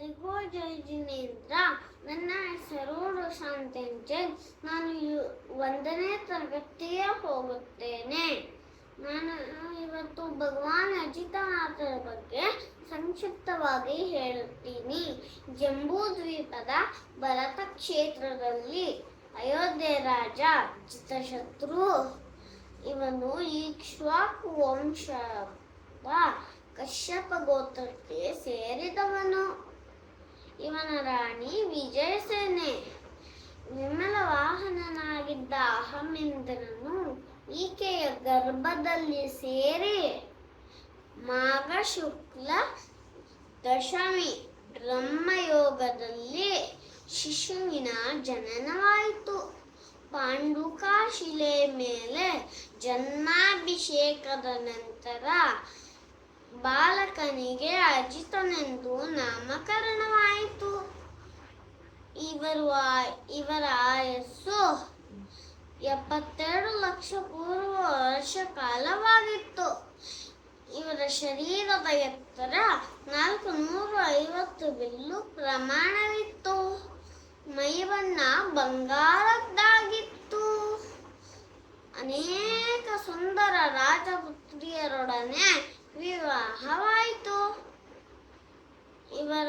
ಎಲ್ಲರಿಗೂ ಜೈ ಜಿನೇಂದ್ರ ನನ್ನ ಹೆಸರು ಶಾಂತಂಜನ್ ನಾನು ಒಂದನೇ ತರಗತಿಗೆ ಹೋಗುತ್ತೇನೆ. ನಾನು ಇವತ್ತು ಭಗವಾನ್ ಅಜಿತನಾಥರ ಬಗ್ಗೆ ಸಂಕ್ಷಿಪ್ತವಾಗಿ ಹೇಳುತ್ತೀನಿ. ಜಂಬೂ ದ್ವೀಪದ ಭರತ ಕ್ಷೇತ್ರದಲ್ಲಿ ಅಯೋಧ್ಯೆ ರಾಜ ಜಿತಶತ್ರು ಇವನು ಈಕ್ಷ್ವಾಕು ವಂಶದ ಕಶ್ಯಪ ಗೋತ್ರಕ್ಕೆ ಸೇರಿದವನು. ಇವನ ರಾಣಿ ವಿಜಯಸೇನೆ. ವಿಮಲ ವಾಹನನಾಗಿದ್ದ ಅಹಮೇಂದ್ರನು ಈಕೆಯ ಗರ್ಭದಲ್ಲಿ ಸೇರಿ ಮಾಘ ಶುಕ್ಲ ದಶಮಿ ಬ್ರಹ್ಮಯೋಗದಲ್ಲಿ ಶಿಶುವಿನ ಜನನವಾಯಿತು. ಪಾಂಡುಕಾಶಿಲೆ ಮೇಲೆ ಜನ್ಮಾಭಿಷೇಕದ ನಂತರ ಬಾಲಕನಿಗೆ ಅಜಿತನೆಂದು ನಾಮಕರಣವಾಯಿತು. ಇವರು ಇವರ ಆಯಸ್ಸು ಎಪ್ಪತ್ತೆರಡು ಲಕ್ಷ ಪೂರ್ವ ವರ್ಷ ಕಾಲವಾಗಿತ್ತು. ಇವರ ಶರೀರದ ಎತ್ತರ ನಾಲ್ಕು ನೂರ ಐವತ್ತು ಬಿಲ್ಲು ಪ್ರಮಾಣವಿತ್ತು. ಮೈಬಣ್ಣ ಬಂಗಾರದ್ದಾಗಿತ್ತು. ಅನೇಕ ಸುಂದರ ರಾಜಪುತ್ರಿಯರೊಡನೆ ವಿವಾಹವಾಯಿತು ಇವರ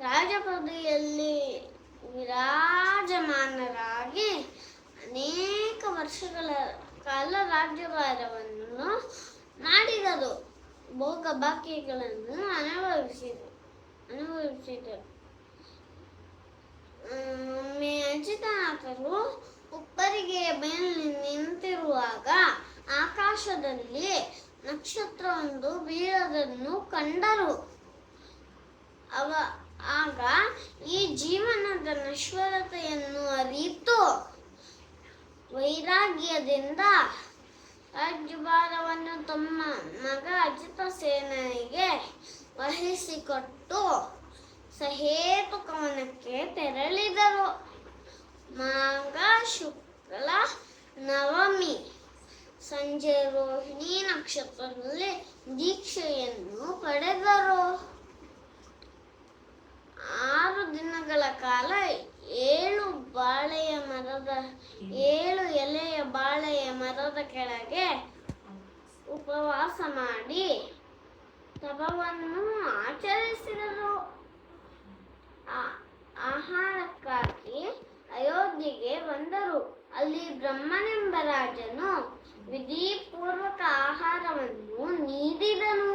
ರಾಜಪದಿಯಲ್ಲಿ ವಿರಾಜಮಾನರಾಗಿ ಅನೇಕ ವರ್ಷಗಳ ಕಾಲ ರಾಜ್ಯಭಾರವನ್ನು ಮಾಡಿದರು. ಭೋಗ ಬಾಕಿಗಳನ್ನು ಅನುಭವಿಸಿದರು. ಅನುಭವಿಸಿದರು. ಒಮ್ಮೆ ಅಜಿತನಾಥರು ಉಪ್ಪರಿಗೆಯ ಮೇಲೆ ನಿಂತಿರುವಾಗ ಆಕಾಶದಲ್ಲಿ ನಕ್ಷತ್ರವೊಂದು ಬೀಳೋದನ್ನು ಕಂಡರು. ಅವ, ಆಗ ಈ ಜೀವನದ ನಶ್ವರತೆಯನ್ನು ಅರಿತು ವೈರಾಗ್ಯದಿಂದ ರಾಜ್ಯಭಾರವನ್ನು ತಮ್ಮ ಮಗ ಅಜಿತ ಸೇನೆಗೆ ವಹಿಸಿಕೊಟ್ಟು ಸಹೇತುಕವನಕ್ಕೆ ತೆರಳಿದರು. ಮಾಘ ಶುಕ್ಲ ನವಮಿ ಸಂಜೆ ರೋಹಿಣಿ ನಕ್ಷತ್ರದಲ್ಲಿ ದೀಕ್ಷೆಯನ್ನು ಪಡೆದರು. ಆರು ದಿನಗಳ ಕಾಲ ಏಳು ಬಾಳೆಯ ಮರದ, ಏಳು ಎಲೆಯ ಬಾಳೆಯ ಮರದ ಕೆಳಗೆ ಉಪವಾಸ ಮಾಡಿ ತಪವನ್ನು ಆಚರಿಸಿದರು. ಆಹಾರಕ್ಕಾಗಿ ಅಯೋಧ್ಯೆಗೆ ಬಂದರು. ಅಲ್ಲಿ ಬ್ರಹ್ಮನೆಂಬ ರಾಜನು ವಿಧಿಪೂರ್ವಕ ಆಹಾರವನ್ನು ನೀಡಿದನು.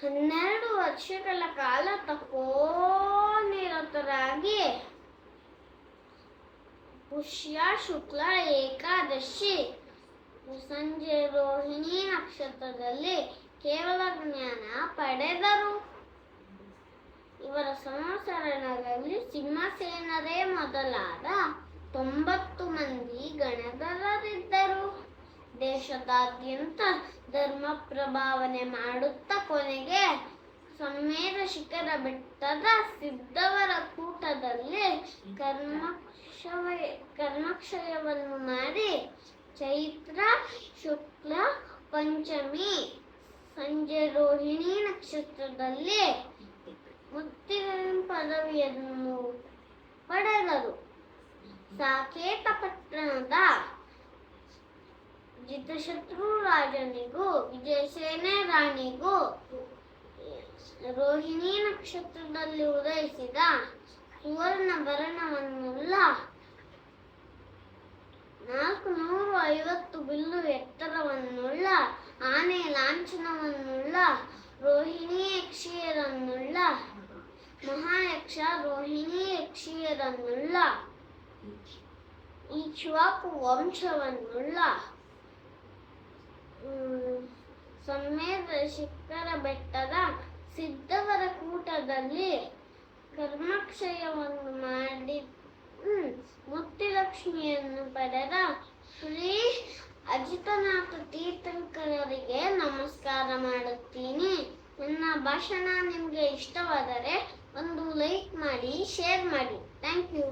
ಹನ್ನೆರಡು ವರ್ಷಗಳ ಕಾಲ ತಪೋನಿರತರಾಗಿ ಪುಷ್ಯ ಶುಕ್ಲ ಏಕಾದಶಿ ಸಂಜೆ ರೋಹಿಣಿ ನಕ್ಷತ್ರದಲ್ಲಿ ಕೇವಲ ಜ್ಞಾನ ಪಡೆದರು. ಇವರ ಸಂವತ್ಸರಣದಲ್ಲಿ ಸಿಂಹಸೇನರೇ ಮೊದಲಾದ ತೊಂಬತ್ತು ಮಂದಿ ಗಣಧರರಿದ್ದರು ದೇಶದಾದ್ಯಂತ ಧರ್ಮ ಪ್ರಭಾವನೆ ಮಾಡುತ್ತಾ ಕೊನೆಗೆ ಸಂಮೇದ ಶಿಖರ ಬೆಟ್ಟದ ಸಿದ್ಧವರ ಕೂಟದಲ್ಲಿ ಕರ್ಮಕ್ಷವ ಕರ್ಮಕ್ಷಯವನ್ನು ಮಾಡಿ ಚೈತ್ರ, ಶುಕ್ಲ, ಪಂಚಮಿ, ಸಂಜೆ ರೋಹಿಣಿ ನಕ್ಷತ್ರದಲ್ಲಿ ಮುತ್ತಿನ ಪದವಿಯನ್ನು ಪಡೆದರು. ಸಾಕೇತ ಪಟ್ಟಣದ ಜಿತಶತ್ರು ರಾಜನಿಗೂ, ವಿಜಯಸೇನೆ ರಾಣಿಗೂ ರೋಹಿಣಿ ನಕ್ಷತ್ರದಲ್ಲಿ ಉದಯಿಸಿದ ಸುವರ್ಣ ಭರಣವನ್ನೆಲ್ಲ ನಾಲ್ಕು ನೂರು ಐವತ್ತು ಬಿಲ್ಲು ಎತ್ತರವನ್ನುಳ್ಳ, ಆನೆ ಲಾಂಛನವನ್ನುಳ್ಳ, ರೋಹಿಣಿ ಯಕ್ಷಿಯರನ್ನುಳ್ಳ, ಮಹಾಯಕ್ಷ ರೋಹಿಣಿ ಯಕ್ಷಿಯರನ್ನುಳ್ಳ ಈಕ್ಷ್ವಾಕು ವಂಶವನ್ನುಳ್ಳ ಹ್ಮ್, ಸಮ್ಮೇದ ಶಿಖರ ಬೆಟ್ಟದ ಸಿದ್ಧವರ ಕೂಟದಲ್ಲಿ ಕರ್ಮಕ್ಷಯವನ್ನು ಮಾಡಿ ಮುತ್ತಿಲಕ್ಷ್ಮಿಯನ್ನು ಪಡೆದ ಶ್ರೀ ಅಜಿತನಾಥ ತೀರ್ಥಂಕರರಿಗೆ ನಮಸ್ಕಾರ ಮಾಡುತ್ತೀನಿ. ನನ್ನ ಭಾಷಣ ನಿಮಗೆ ಇಷ್ಟವಾದರೆ ಒಂದು ಲೈಕ್ ಮಾಡಿ ಶೇರ್ ಮಾಡಿ. Thank you.